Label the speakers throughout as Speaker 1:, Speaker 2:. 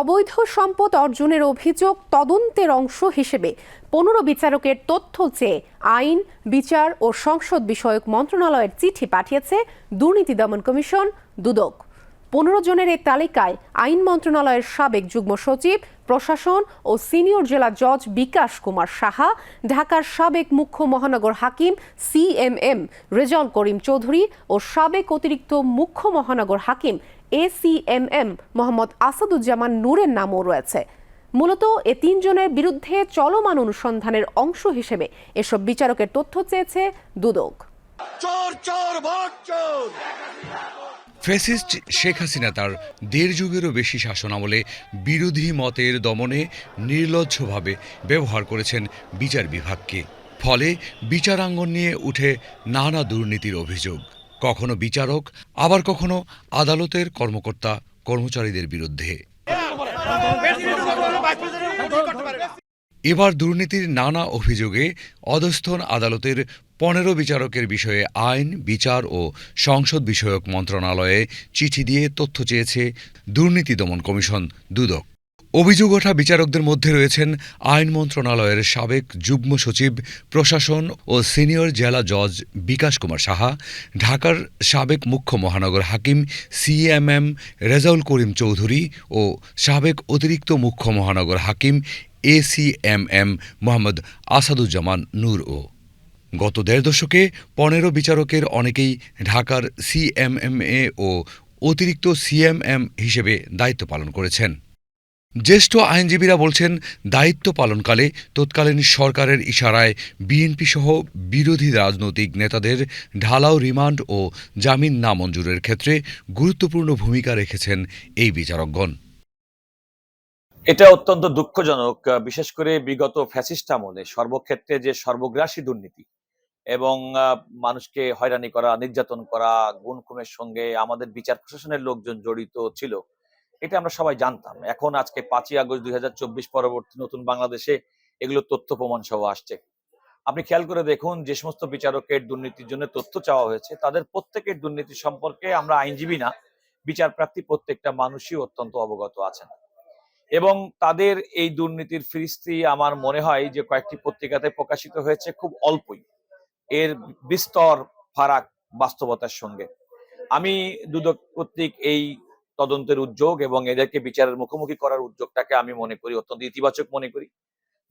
Speaker 1: অবৈধ সম্পদ অর্জনের অভিযোগ তদন্তের অংশ হিসেবে পনেরো বিচারকের তথ্য চেয়ে আইন, বিচার ও সংসদ বিষয়ক মন্ত্রণালয়ের চিঠি পাঠিয়েছে দুর্নীতি দমন কমিশন দুদক। পনেরো জনের এই তালিকায় আইন মন্ত্রণালয়ের সাবেক যুগ্ম সচিব, প্রশাসন ও সিনিয়র জেলা জজ বিকাশ কুমার সাহা, ঢাকার সাবেক মুখ্য মহানগর হাকিম সিএমএম রেজাউল করিম চৌধুরী ও সাবেক অতিরিক্ত মুখ্য মহানগর হাকিম এসিএমএম মোহাম্মদ আসাদুজ্জামান নূরের নামও রয়েছে। মূলত এ তিনজনের বিরুদ্ধে চলমান অনুসন্ধানের অংশ হিসেবে এসব বিচারকের তথ্য চেয়েছে দুদক।
Speaker 2: চোর চোর, ভোট চোর!
Speaker 3: ফ্যাসিস্ট শেখ হাসিনা তার দেড় যুগেরও বেশি শাসনামলে বিরোধী মতের দমনে নির্লজ্জভাবে ব্যবহার করেছেন বিচার বিভাগকে। ফলে বিচারাঙ্গন নিয়ে উঠে নানা দুর্নীতির অভিযোগ। কখনো বিচারক, আবার কখনো আদালতের কর্মকর্তা, কর্মচারীদের বিরুদ্ধে। এবার দুর্নীতির নানা অভিযোগে অধস্থন আদালতের পনেরো বিচারকের বিষয়ে আইন, বিচার ও সংসদ বিষয়ক মন্ত্রণালয়ে চিঠি দিয়ে তথ্য চেয়েছে দুর্নীতি দমন কমিশন দুদক। অভিযোগ ওঠা বিচারকদের মধ্যে রয়েছেন আইন মন্ত্রণালয়ের সাবেক যুগ্ম সচিব, প্রশাসন ও সিনিয়র জেলা জজ বিকাশ কুমার সাহা, ঢাকার সাবেক মুখ্য মহানগর হাকিম সিএমএম রেজাউল করিম চৌধুরী ও সাবেক অতিরিক্ত মুখ্য মহানগর হাকিম এসিএমএম মোহাম্মদ আসাদুজ্জামান নূর ও গত দেড় দশকে পনেরো বিচারকের অনেকেই ঢাকার সিএমএমএ ও অতিরিক্ত সিএমএম হিসেবে দায়িত্ব পালন করেছেন। জ্যেষ্ঠ আইনজীবীরা বলছেন, দায়িত্ব পালনকালে তৎকালীন সরকারের ইশারায় বিএনপি সহ বিরোধী রাজনৈতিক নেতাদের ঢালাও রিমান্ড ও জামিন নামঞ্জুরের ক্ষেত্রে গুরুত্বপূর্ণ ভূমিকা রেখেছেন এই বিচারকগণ।
Speaker 4: এটা অত্যন্ত দুঃখজনক, বিশেষ করে বিগত ফ্যাসিস্ট আমলে সর্বক্ষেত্রে যে সর্বগ্রাসী দুর্নীতি এবং মানুষকে হয়রানি করা, নির্যাতন করা গুণ সঙ্গে আমাদের বিচার প্রশাসনের লোকজন জড়িত ছিল। এটা আমরা সবাই জানতাম। এখন আজকে পাঁচই আগস্ট দুই পরবর্তী নতুন বাংলাদেশে এগুলো তথ্য প্রমাণ সহ আসছে। আপনি খেয়াল করে দেখুন, যে সমস্ত বিচারকের দুর্নীতির জন্য তথ্য চাওয়া হয়েছে, তাদের প্রত্যেকের দুর্নীতি সম্পর্কে আমরা আইনজীবী না বিচার প্রার্থী প্রত্যেকটা মানুষই অত্যন্ত অবগত আছেন। এবং তাদের এই দুর্নীতির ফিরিস্তি, আমার মনে হয় যে কয়েকটি পত্রিকাতে প্রকাশিত হয়েছে খুব অল্পই। এর বিস্তর ফারাক বাস্তবতার সঙ্গে। আমি দুদক কর্তৃক এই তদন্তের উদ্যোগ এবং এদেরকে বিচারের মুখোমুখি করার উদ্যোগটাকে আমি মনে করি, অত্যন্ত ইতিবাচক মনে করি।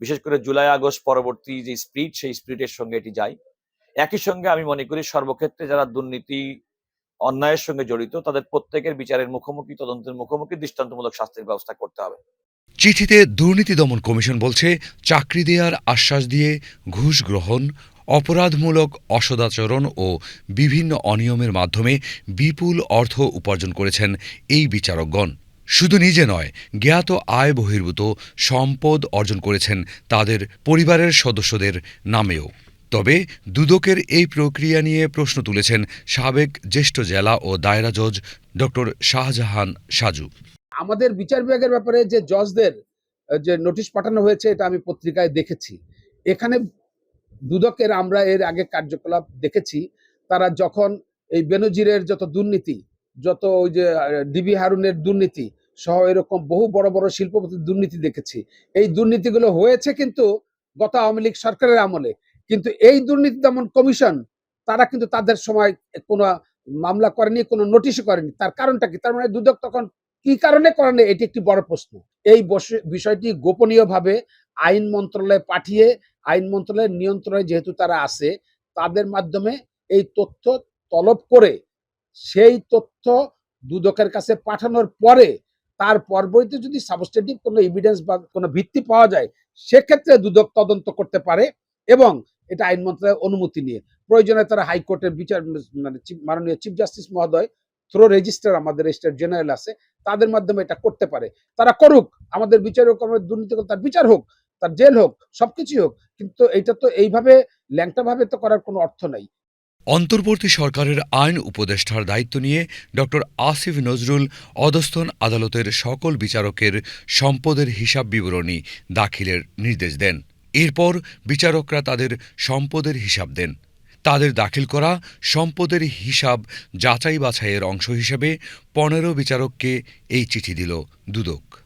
Speaker 4: বিশেষ করে জুলাই, আগস্ট পরবর্তী যে স্পিড সেই স্পিডের সঙ্গে এটি যায়। একই সঙ্গে আমি মনে করি সর্বক্ষেত্রে যারা দুর্নীতি, অন্যায়ের সঙ্গে জড়িত, তাদের প্রত্যেকের বিচারের মুখোমুখি, তদন্তের মুখোমুখি দৃষ্টান্তমূলক শাস্তির ব্যবস্থা করতে হবে।
Speaker 3: চিঠিতে দুর্নীতি দমন কমিশন বলছে, চাকরি দেওয়ার আশ্বাস দিয়ে ঘুষ গ্রহণ অপরাধমূলক অসদাচরণ ও বিভিন্ন অনিয়মের মাধ্যমে বিপুল অর্থ উপার্জন করেছেন এই বিচারকগণ। শুধু নিজে নয়, জ্ঞাত আয় বহির্ভূত সম্পদ অর্জন করেছেন তাদের পরিবারের সদস্যদের নামেও। তবে দুদকের এই প্রক্রিয়া নিয়ে প্রশ্ন তুলেছেন সাবেক জ্যেষ্ঠ জেলা ও দায়রা জজ ডক্টর শাহজাহান সাজু।
Speaker 5: আমাদের বিচার বিভাগের ব্যাপারে যে জজদের যে নোটিশ পাঠানো হয়েছে, এটা আমি পত্রিকায় দেখেছি। এখানে দুদকের আমরা এর আগে কার্যকলাপ দেখেছি, তারা যখন এই বেনজিরের যত দুর্নীতি, যত ওই যে ডিবি হারুনের দুর্নীতি সহ এরকম বহু বড় বড় শিল্পপতির দুর্নীতি দেখেছি, এই দুর্নীতিগুলো হয়েছে কিন্তু গত আওয়ামী লীগ সরকারের আমলে। কিন্তু এই দুর্নীতি দমন কমিশন, তারা কিন্তু তাদের সময় কোনো মামলা করেনি, কোনো নোটিশও করেনি। তার কারণটা কি? তার মানে দুদক তখন কি কারণে করেন এটি একটি বড় প্রশ্ন। এই বিষয়টি গোপনীয়ভাবে আইন মন্ত্রণালয়ে পাঠিয়ে আইন মন্ত্রণালয়ের নিয়ন্ত্রণে যেহেতু তারা আছে, তাদের মাধ্যমে এই তথ্য তলব করে সেই তথ্য দুদকের কাছে পাঠানোর পরে তার পরবর্তীতে যদি সাবস্টেটিভ কোনো এভিডেন্স বা কোনো ভিত্তি পাওয়া যায়, সেক্ষেত্রে দুদক তদন্ত করতে পারে এবং এটা আইন মন্ত্রণালয়ের অনুমতি নিয়ে। প্রয়োজনে তারা হাইকোর্টের বিচার মানে মাননীয় চিফ জাস্টিস মহোদয় থ্রো রেজিস্টার আমাদের স্টেট জেনারেল আছে, তাদের মাধ্যমে এটা করতে পারে। তারা করুক, আমাদের বিচারক দুর্নীতি তার বিচার হোক তার জেল হোক, সবকিছুই হোক, কিন্তু এটা তো এইভাবে ল্যাংটা ভাবে তো করার কোনো অর্থ নাই।
Speaker 3: অন্তর্বর্তী সরকারের আইন উপদেষ্টার দায়িত্ব নিয়ে ড আসিফ নজরুল অধস্থন আদালতের সকল বিচারকের সম্পদের হিসাব বিবরণী দাখিলের নির্দেশ দেন। এরপর বিচারকরা তাদের সম্পদের হিসাব দেন। তাদের দাখিল করা সম্পদের হিসাব যাচাই বাছাইয়ের অংশ হিসেবে পনেরো বিচারককে এই চিঠি দিল দুদক।